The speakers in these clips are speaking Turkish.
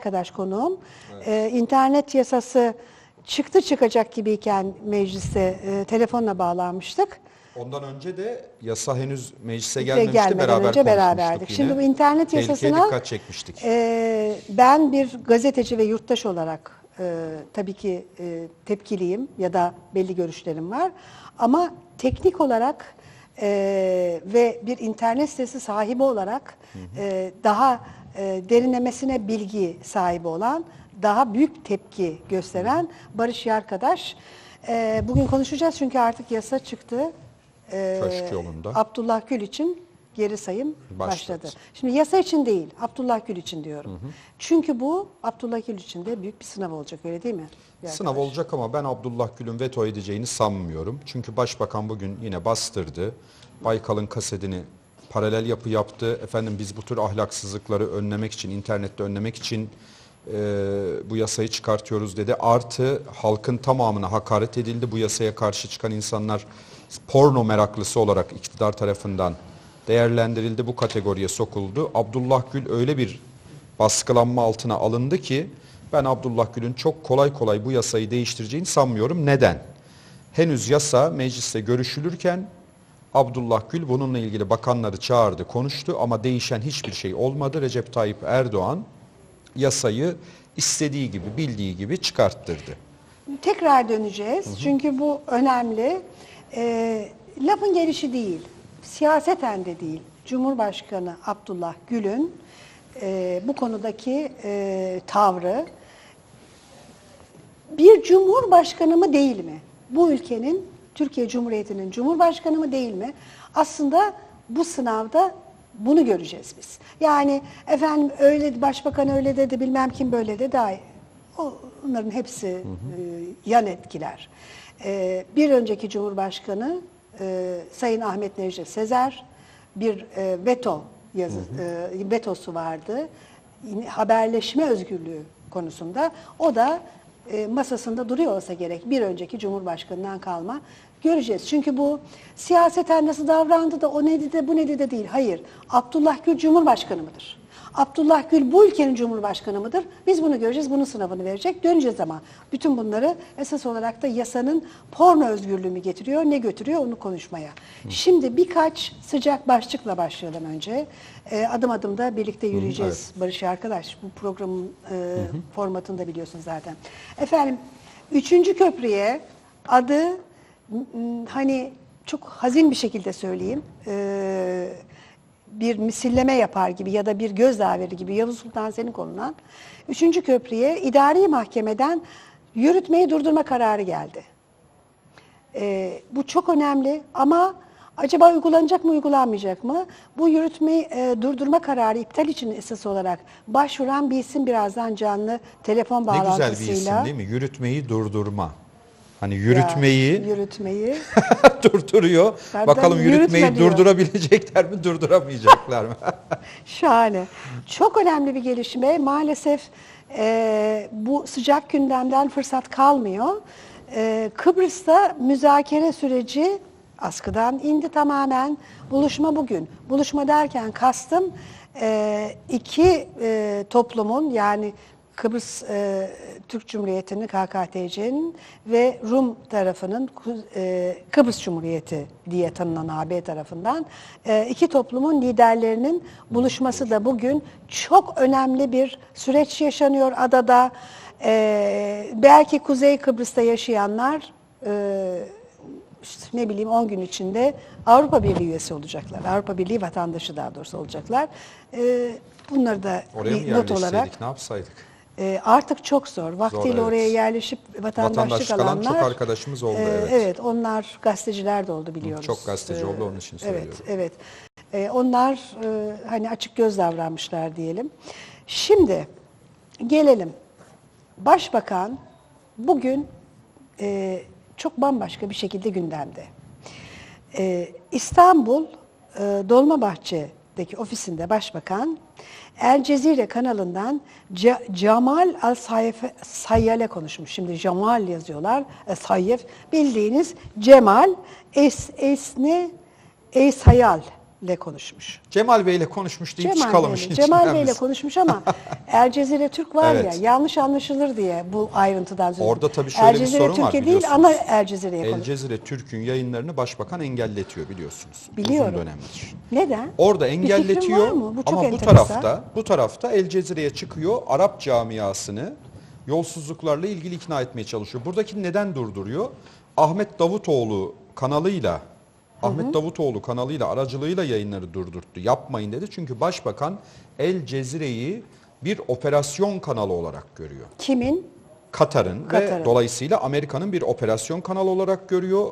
Arkadaş konuğum. Ee, internet yasası çıktı çıkacak gibiyken meclise e, telefonla bağlanmıştık. Ondan önce de yasa henüz meclise gelmemişti. gelmeden beraber önce beraberdik. yine. Şimdi bu internet Tehlikeye yasasına dikkat çekmiştik. e, ben bir gazeteci ve yurttaş olarak e, tabii ki e, tepkiliyim ya da belli görüşlerim var. Ama teknik olarak e, ve bir internet sitesi sahibi olarak e, daha e, derinlemesine bilgi sahibi olan, daha büyük tepki gösteren Barış Yarkadaş. E, bugün konuşacağız çünkü artık yasa çıktı. E, Köşk yolunda. Abdullah Gül için geri sayım başladı. Başladı. Şimdi yasa için değil, Abdullah Gül için diyorum. Çünkü bu Abdullah Gül için de büyük bir sınav olacak öyle değil mi? Bir Sınav arkadaş? olacak ama ben Abdullah Gül'ün veto edeceğini sanmıyorum. Çünkü Başbakan bugün yine bastırdı. Baykal'ın kasetini paralel yapı yaptı. Efendim biz bu tür ahlaksızlıkları önlemek için, internette önlemek için e, bu yasayı çıkartıyoruz dedi. Artı halkın tamamına hakaret edildi. Bu yasaya karşı çıkan insanlar porno meraklısı olarak iktidar tarafından değerlendirildi. Bu kategoriye sokuldu. Abdullah Gül öyle bir baskılanma altına alındı ki ben Abdullah Gül'ün çok kolay kolay bu yasayı değiştireceğini sanmıyorum. Neden? Henüz yasa mecliste görüşülürken Abdullah Gül bununla ilgili bakanları çağırdı, konuştu ama değişen hiçbir şey olmadı. Recep Tayyip Erdoğan yasayı istediği gibi, bildiği gibi çıkarttırdı. Tekrar döneceğiz çünkü bu önemli. Ee, lafın gelişi değil, siyaseten de değil. Cumhurbaşkanı Abdullah Gül'ün e, bu konudaki e, tavrı bir cumhurbaşkanı mı değil mi? Bu ülkenin, Türkiye Cumhuriyeti'nin cumhurbaşkanı mı değil mi? Aslında bu sınavda bunu göreceğiz biz. Yani efendim öyle başbakan öyle dedi bilmem kim böyle dedi. Daha onların hepsi e, yan etkiler. E, bir önceki cumhurbaşkanı e, Sayın Ahmet Necdet Sezer bir e, veto yazı, e, vetosu vardı. Haberleşme özgürlüğü konusunda. O da masasında duruyor olsa gerek bir önceki Cumhurbaşkanı'ndan kalma. Göreceğiz. Çünkü bu siyaseten nasıl davrandı da o ne dedi bu ne dedi değil. Hayır. Abdullah Gül Cumhurbaşkanı mıdır? Abdullah Gül bu ülkenin Cumhurbaşkanı mıdır? Biz bunu göreceğiz. Bunun sınavını verecek. Döneceğiz ama. Bütün bunları esas olarak da yasanın porno özgürlüğü mü getiriyor, ne götürüyor onu konuşmaya. Şimdi birkaç sıcak başlıkla başlayalım önce. Ee, adım adım da birlikte yürüyeceğiz. Barış arkadaş bu programın e, formatını da biliyorsun zaten. Efendim üçüncü köprüye adı hani çok hazin bir şekilde söyleyeyim. Ee, bir misilleme yapar gibi ya da bir gözdağı verir gibi Yavuz Sultan Selim konulan üçüncü köprüye idari mahkemeden yürütmeyi durdurma kararı geldi. Ee, bu çok önemli ama acaba uygulanacak mı uygulanmayacak mı? Bu yürütmeyi e, durdurma kararı iptal için esas olarak başvuran bir isim birazdan canlı telefon Ne bağlantısıyla. güzel bir isim değil mi? Yürütmeyi durdurma. Hani yürütmeyi Ya, yürütmeyi durduruyor. Ben- Bakalım yürütmeyi yürütme diyor. durdurabilecekler mi, durduramayacaklar mı? Şahane. Çok önemli bir gelişme. Maalesef e, bu sıcak gündemden fırsat kalmıyor. E, Kıbrıs'ta müzakere süreci askıdan indi tamamen. Buluşma bugün. Buluşma derken kastım e, iki e, toplumun yani Kıbrıs e, Türk Cumhuriyeti'nin KKTC'nin ve Rum tarafının e, Kıbrıs Cumhuriyeti diye tanınan AB tarafından e, iki toplumun liderlerinin buluşması da bugün çok önemli bir süreç yaşanıyor adada. E, belki Kuzey Kıbrıs'ta yaşayanlar e, işte ne bileyim 10 gün içinde Avrupa Birliği üyesi olacaklar. Avrupa Birliği vatandaşı daha doğrusu olacaklar. E, bunları da Oraya not olarak ne yapsaydık? E, artık çok zor. Vaktiyle evet. oraya yerleşip vatandaşlık, Vatandaşlık alanlar. çok arkadaşımız oldu, e, evet. Evet, onlar gazeteciler de oldu biliyoruz. çok gazeteci oldu, onun için söylüyorum. Evet, evet. E, onlar e, hani açık göz davranmışlar diyelim. Şimdi gelelim. Başbakan bugün e, çok bambaşka bir şekilde gündemde. Ee, İstanbul e, Dolmabahçe'deki ofisinde başbakan El Cezire kanalından Ce- Cemal Al Sayyal'e konuşmuş. Şimdi Cemal yazıyorlar. E, Sayyef bildiğiniz Cemal Es Esne Eysayal ile konuşmuş. Cemal Bey'le konuşmuş deyip Cemal çıkalım Bey'le, Cemal Bey'le biz. konuşmuş ama El Cezire Türk var Evet. ya yanlış anlaşılır diye bu ayrıntıdan söz Orada tabii şöyle El bir Cezire sorun var Türkiye değil biliyorsunuz. ana El Cezire'ye El konuş. Cezire Türk'ün yayınlarını başbakan engelletiyor biliyorsunuz. Biliyorum. Uzun dönemdir. Neden? Orada fikrin engelletiyor var mı? Bu çok ama bu enteresan. tarafta bu tarafta El Cezire'ye çıkıyor Arap camiasını yolsuzluklarla ilgili ikna etmeye çalışıyor. Buradaki neden durduruyor? Ahmet Davutoğlu kanalıyla Ahmet Davutoğlu kanalıyla aracılığıyla yayınları durdurttu. Yapmayın dedi. Çünkü başbakan El Cezire'yi bir operasyon kanalı olarak görüyor. Kimin? Katar'ın ve Katar'ın. dolayısıyla Amerika'nın bir operasyon kanalı olarak görüyor.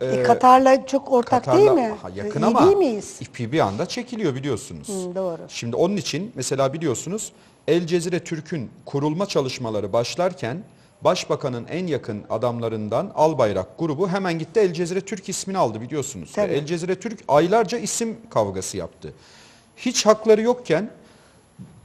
E, Katar'la çok ortak değil mi? ha, yakın İyi ama değil miyiz? ipi bir anda çekiliyor biliyorsunuz. Hı, doğru. Şimdi onun için mesela biliyorsunuz El Cezire Türk'ün kurulma çalışmaları başlarken Başbakanın en yakın adamlarından Albayrak grubu hemen gitti El Cezire Türk ismini aldı biliyorsunuz. Tabii. El Cezire Türk aylarca isim kavgası yaptı. Hiç hakları yokken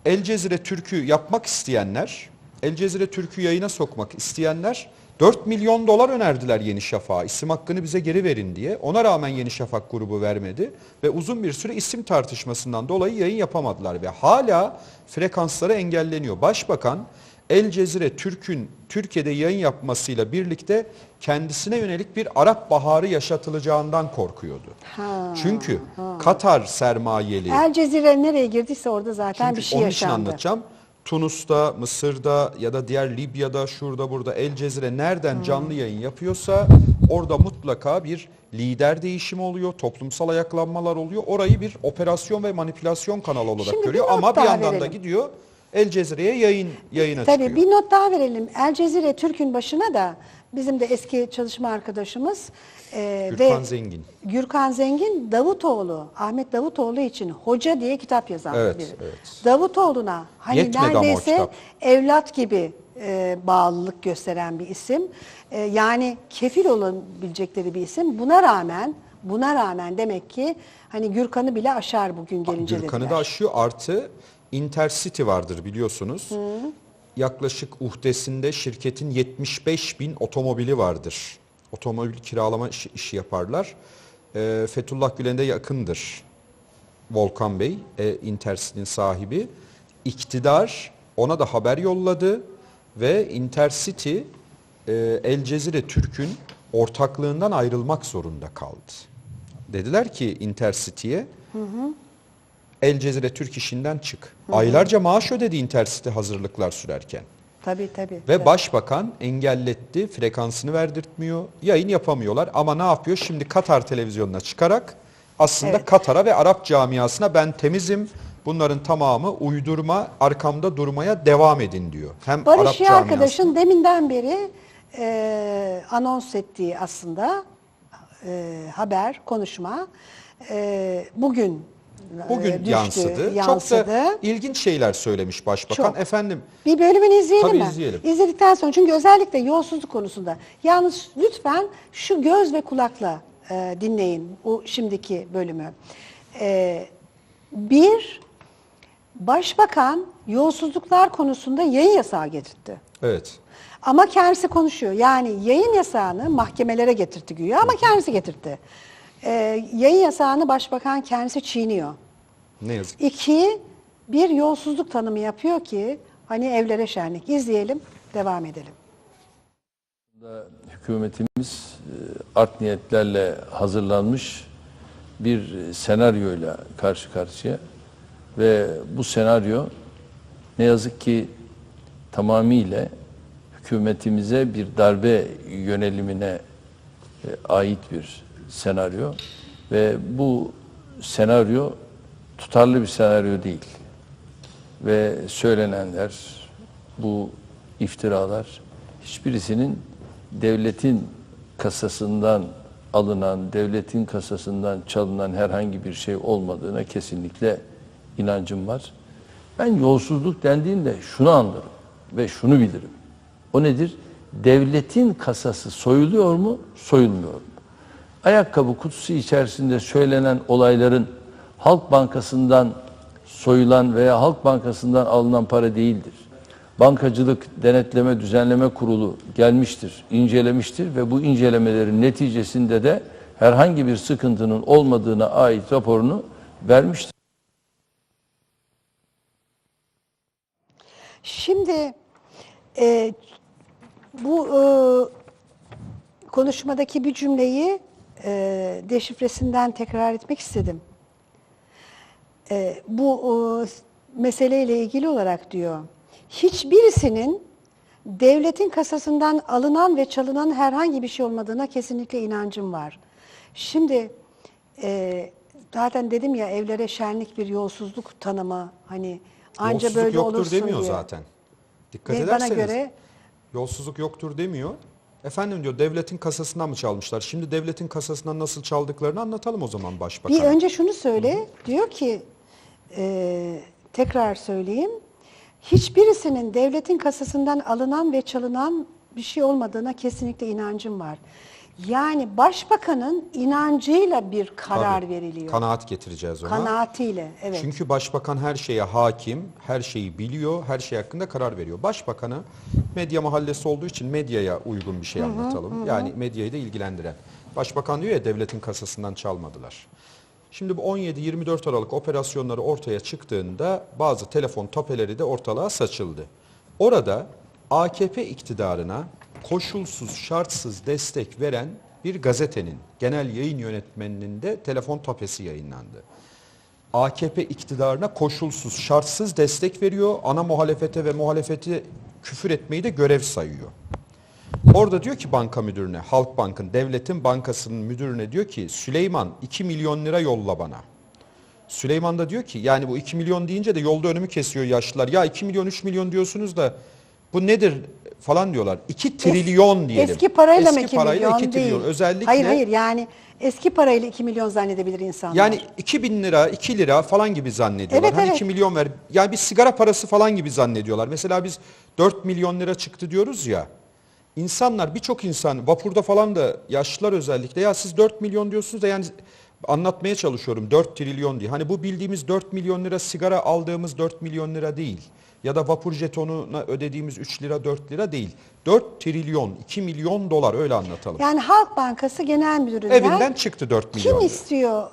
El Cezire Türk'ü yapmak isteyenler, El Cezire Türk'ü yayına sokmak isteyenler 4 milyon dolar önerdiler Yeni Şafak'a. İsim hakkını bize geri verin diye. Ona rağmen Yeni Şafak grubu vermedi ve uzun bir süre isim tartışmasından dolayı yayın yapamadılar ve hala frekansları engelleniyor. Başbakan El Cezire Türk'ün Türkiye'de yayın yapmasıyla birlikte kendisine yönelik bir Arap Baharı yaşatılacağından korkuyordu. Ha, Çünkü Katar sermayeli El Cezire nereye girdiyse orada zaten çünkü bir şey onun için yaşandı. anlatacağım. Tunus'ta, Mısır'da ya da diğer Libya'da, şurada burada El Cezire nereden canlı yayın yapıyorsa orada mutlaka bir lider değişimi oluyor, toplumsal ayaklanmalar oluyor. Orayı bir operasyon ve manipülasyon kanalı olarak Şimdi görüyor ama bir yandan da verelim. gidiyor El Cezire'ye yayın yayına Tabii çıkıyor. bir not daha verelim. El Cezire Türk'ün başına da bizim de eski çalışma arkadaşımız e, Gürkan ve Zengin. Gürkan Zengin Davutoğlu, Ahmet Davutoğlu için hoca diye kitap yazan Evet, biri. evet. Davutoğlu'na hani Yetmedi ama o neredeyse kitap. evlat gibi e, bağlılık gösteren bir isim. E, yani kefil olabilecekleri bir isim. Buna rağmen buna rağmen demek ki hani Gürkan'ı bile aşar bugün gelince Gürkan'ı dediler. da aşıyor artı Intercity vardır biliyorsunuz. Yaklaşık uhdesinde şirketin 75 bin otomobili vardır. Otomobil kiralama işi, işi yaparlar. Ee, Fethullah Gülen'de yakındır Volkan Bey, e, Intercity'nin sahibi. İktidar ona da haber yolladı ve Intercity e, El Cezire Türk'ün ortaklığından ayrılmak zorunda kaldı. Dediler ki Intercity'ye El Cezire Türk işinden çık. Aylarca maaş ödedi Intercity hazırlıklar sürerken. Tabii tabii. Ve başbakan engelletti, frekansını verdirtmiyor, yayın yapamıyorlar. Ama ne yapıyor? Şimdi Katar televizyonuna çıkarak aslında Evet. Katar'a ve Arap camiasına ben temizim, bunların tamamı uydurma, arkamda durmaya devam edin diyor. Hem Arap Barış camiası- arkadaşın deminden beri e, anons ettiği aslında e, haber, konuşma e, bugün bugün e, düştü, yansıdı. yansıdı. Çok da ilginç şeyler söylemiş başbakan. Çok. Efendim Bir bölümünü izleyelim Tabii mi? izleyelim. İzledikten sonra çünkü özellikle yolsuzluk konusunda. Yalnız lütfen şu göz ve kulakla e, dinleyin o şimdiki bölümü. E, bir, başbakan yolsuzluklar konusunda yayın yasağı getirtti. evet. Ama kendisi konuşuyor. Yani yayın yasağını mahkemelere getirtti güya ama kendisi getirtti. E, yayın yasağını başbakan kendisi çiğniyor. Ne yazık. İki, bir yolsuzluk tanımı yapıyor ki hani evlere şenlik. İzleyelim, devam edelim. Hükümetimiz e, art niyetlerle hazırlanmış bir senaryoyla karşı karşıya ve bu senaryo ne yazık ki tamamıyla hükümetimize bir darbe yönelimine e, ait bir senaryo ve bu senaryo tutarlı bir senaryo değil ve söylenenler, bu iftiralar hiçbirisinin devletin kasasından alınan, devletin kasasından çalınan herhangi bir şey olmadığına kesinlikle inancım var. Ben yolsuzluk dendiğinde şunu anlarım ve şunu bilirim. O nedir? Devletin kasası soyuluyor mu, soyulmuyor mu? Ayakkabı kutusu içerisinde söylenen olayların Halk Bankası'ndan soyulan veya Halk Bankası'ndan alınan para değildir. Bankacılık Denetleme Düzenleme Kurulu gelmiştir, incelemiştir ve bu incelemelerin neticesinde de herhangi bir sıkıntının olmadığına ait raporunu vermiştir. Şimdi e, bu e, konuşmadaki bir cümleyi e, deşifresinden tekrar etmek istedim. E, bu e, meseleyle ilgili olarak diyor, hiçbirisinin devletin kasasından alınan ve çalınan herhangi bir şey olmadığına kesinlikle inancım var. Şimdi e, zaten dedim ya evlere şenlik bir yolsuzluk tanımı hani anca Yolsuzluk böyle yoktur olursun demiyor diye. zaten. Dikkat Ve ederseniz. bana göre Yolsuzluk yoktur demiyor. Efendim diyor devletin kasasından mı çalmışlar? Şimdi devletin kasasından nasıl çaldıklarını anlatalım o zaman başbakan. Bir önce şunu söyle, diyor ki, e, tekrar söyleyeyim, hiçbirisinin devletin kasasından alınan ve çalınan bir şey olmadığına kesinlikle inancım var. Yani başbakanın inancıyla bir karar Tabii, veriliyor. Kanaat getireceğiz ona. Kanaatiyle, evet. Çünkü başbakan her şeye hakim, her şeyi biliyor, her şey hakkında karar veriyor. Başbakanı medya mahallesi olduğu için medyaya uygun bir şey anlatalım. Yani medyayı da ilgilendiren. Başbakan diyor ya devletin kasasından çalmadılar. Şimdi bu 17-24 Aralık operasyonları ortaya çıktığında bazı telefon tapeleri de ortalığa saçıldı. Orada AKP iktidarına koşulsuz, şartsız destek veren bir gazetenin genel yayın yönetmeninin de telefon tapesi yayınlandı. AKP iktidarına koşulsuz, şartsız destek veriyor. Ana muhalefete ve muhalefeti küfür etmeyi de görev sayıyor. Orada diyor ki banka müdürüne, Halkbank'ın, devletin bankasının müdürüne diyor ki Süleyman 2 milyon lira yolla bana. Süleyman da diyor ki yani bu 2 milyon deyince de yolda önümü kesiyor yaşlılar. Ya 2 milyon 3 milyon diyorsunuz da bu nedir falan diyorlar. 2 trilyon diyelim. Eski parayla mı Eski 2 parayla milyon 2 değil? trilyon. Özellikle Hayır hayır yani eski parayla 2 milyon zannedebilir insanlar. Yani 2000 lira, 2 lira falan gibi zannediyorlar. Evet, hani evet. 2 milyon ver. Yani bir sigara parası falan gibi zannediyorlar. Mesela biz 4 milyon lira çıktı diyoruz ya. İnsanlar birçok insan vapurda falan da yaşlılar özellikle ya siz 4 milyon diyorsunuz da yani anlatmaya çalışıyorum 4 trilyon diye. Hani bu bildiğimiz 4 milyon lira sigara aldığımız 4 milyon lira değil. Ya da vapur jetonuna ödediğimiz 3 lira 4 lira değil. 4 trilyon 2 milyon dolar öyle anlatalım. Yani Halk Bankası Genel Müdürü'nden Evinden çıktı 4 milyon kim istiyor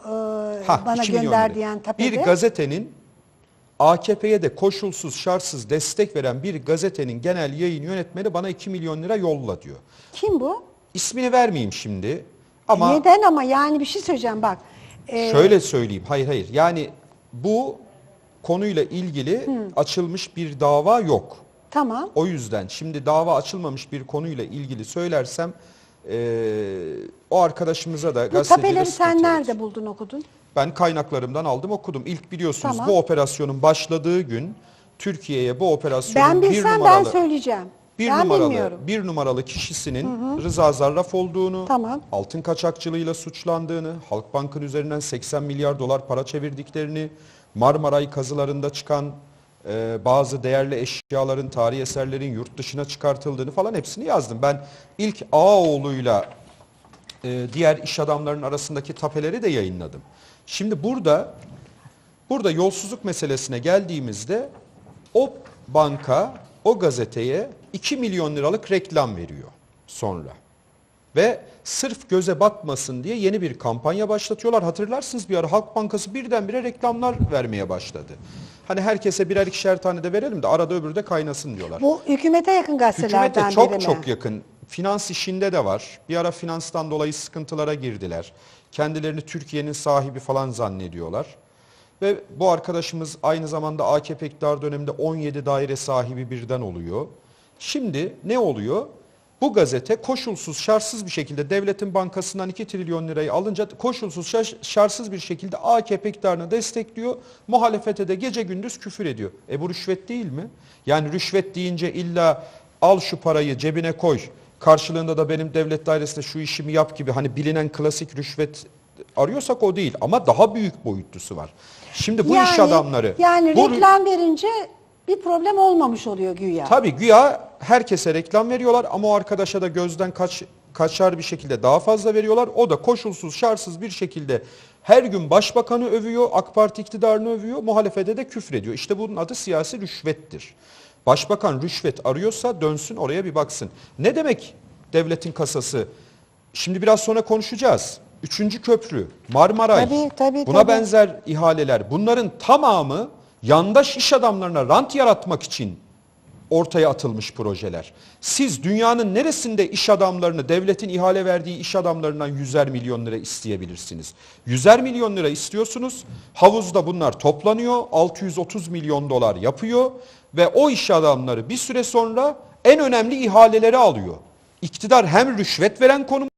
e, Ha, bana 2 milyon gönder diyen tapede? Bir gazetenin AKP'ye de koşulsuz şartsız destek veren bir gazetenin genel yayın yönetmeni bana 2 milyon lira yolla diyor. Kim bu? İsmini vermeyeyim şimdi ama Neden ama yani bir şey söyleyeceğim bak. E, şöyle söyleyeyim. Hayır hayır yani bu konuyla ilgili açılmış bir dava yok. Tamam. O yüzden şimdi dava açılmamış bir konuyla ilgili söylersem eee, o arkadaşımıza da Bu gazetecide tapeleri sıkıntı sen olur. nerede buldun okudun? Ben kaynaklarımdan aldım okudum. İlk biliyorsunuz Tamam. bu operasyonun başladığı gün Türkiye'ye bu operasyonun Ben bir bilsem ben numaralı söyleyeceğim. bir ben numaralı bilmiyorum. bir numaralı kişisinin Rıza Zarraf olduğunu, Tamam. altın kaçakçılığıyla suçlandığını, Halkbank'ın üzerinden 80 milyar dolar para çevirdiklerini, Marmaray kazılarında çıkan e, bazı değerli eşyaların, tarihi eserlerin yurt dışına çıkartıldığını falan hepsini yazdım. Ben ilk Ağaoğlu'yla e, diğer iş adamlarının arasındaki tapeleri de yayınladım. Şimdi burada burada yolsuzluk meselesine geldiğimizde o banka o gazeteye 2 milyon liralık reklam veriyor sonra. Ve sırf göze batmasın diye yeni bir kampanya başlatıyorlar. Hatırlarsınız bir ara Halk Bankası birdenbire reklamlar vermeye başladı. Hani herkese birer ikişer tane de verelim de arada öbürü de kaynasın diyorlar. Bu hükümete yakın gazetelerden Hükümete çok biri mi? çok yakın. Finans işinde de var. Bir ara finanstan dolayı sıkıntılara girdiler. Kendilerini Türkiye'nin sahibi falan zannediyorlar. Ve bu arkadaşımız aynı zamanda AKP iktidar döneminde 17 daire sahibi birden oluyor. Şimdi ne oluyor? Bu gazete koşulsuz şartsız bir şekilde devletin bankasından 2 trilyon lirayı alınca koşulsuz şar- şartsız bir şekilde AKP iktidarını destekliyor. Muhalefete de gece gündüz küfür ediyor. E bu rüşvet değil mi? Yani rüşvet deyince illa al şu parayı cebine koy. Karşılığında da benim devlet dairesinde şu işimi yap gibi hani bilinen klasik rüşvet arıyorsak o değil ama daha büyük boyutlusu var. Şimdi bu iş adamları Yani bu- reklam verince bir problem olmamış oluyor güya. Tabii güya herkese reklam veriyorlar ama o arkadaşa da gözden kaç, kaçar bir şekilde daha fazla veriyorlar. O da koşulsuz şartsız bir şekilde her gün başbakanı övüyor, AK Parti iktidarını övüyor, muhalefete de küfrediyor. İşte bunun adı siyasi rüşvettir. Başbakan rüşvet arıyorsa dönsün oraya bir baksın. Ne demek devletin kasası? Şimdi biraz sonra konuşacağız. Üçüncü köprü, Marmaray, Tabii, tabii, buna tabii. benzer ihaleler bunların tamamı yandaş iş adamlarına rant yaratmak için ortaya atılmış projeler. Siz dünyanın neresinde iş adamlarını, devletin ihale verdiği iş adamlarından yüzer milyon lira isteyebilirsiniz? Yüzer milyon lira istiyorsunuz, havuzda bunlar toplanıyor, 630 milyon dolar yapıyor ve o iş adamları bir süre sonra en önemli ihaleleri alıyor. İktidar hem rüşvet veren konum